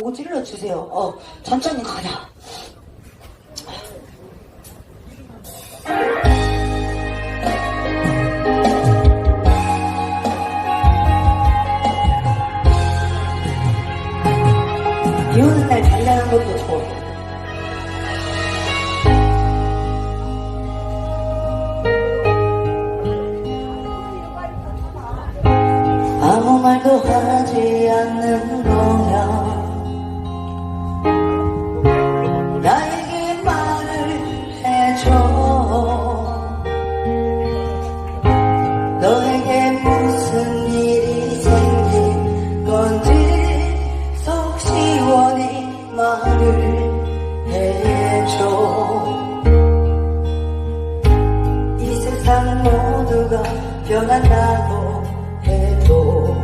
보고 찔러 주세요. 어, 천천히 가자. 비 오는 날 달리는 것도 좋고 변한다고 해도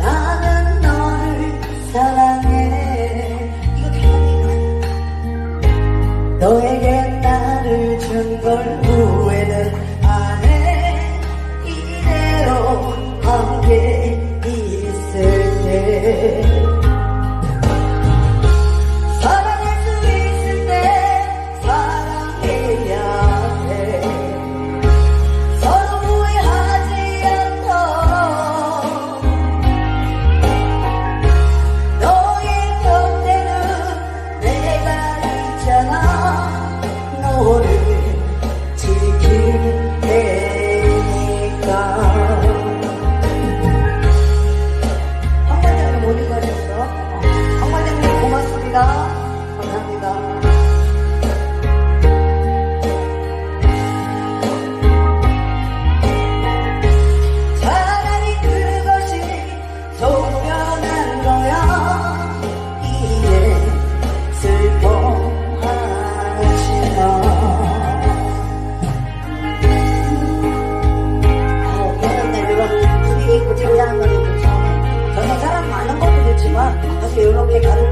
나는 너를 사랑해. 이거 편이야. 너에게 나를 준걸 우 Lord. যেখানে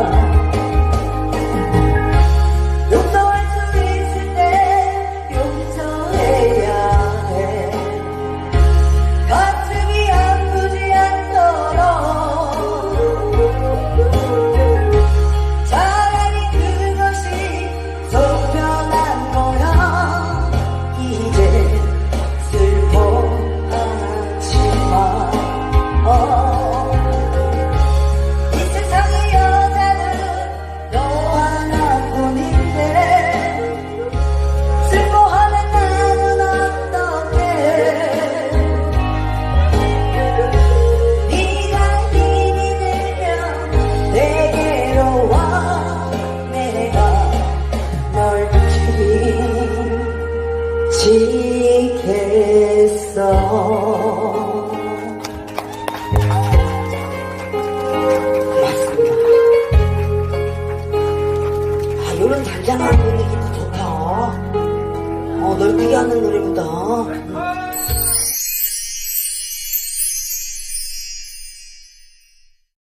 Oh. 있어. 고맙습니다. 아 요런 잔잔한 노래 기분 좋다. 어 넓게 하는 노래보다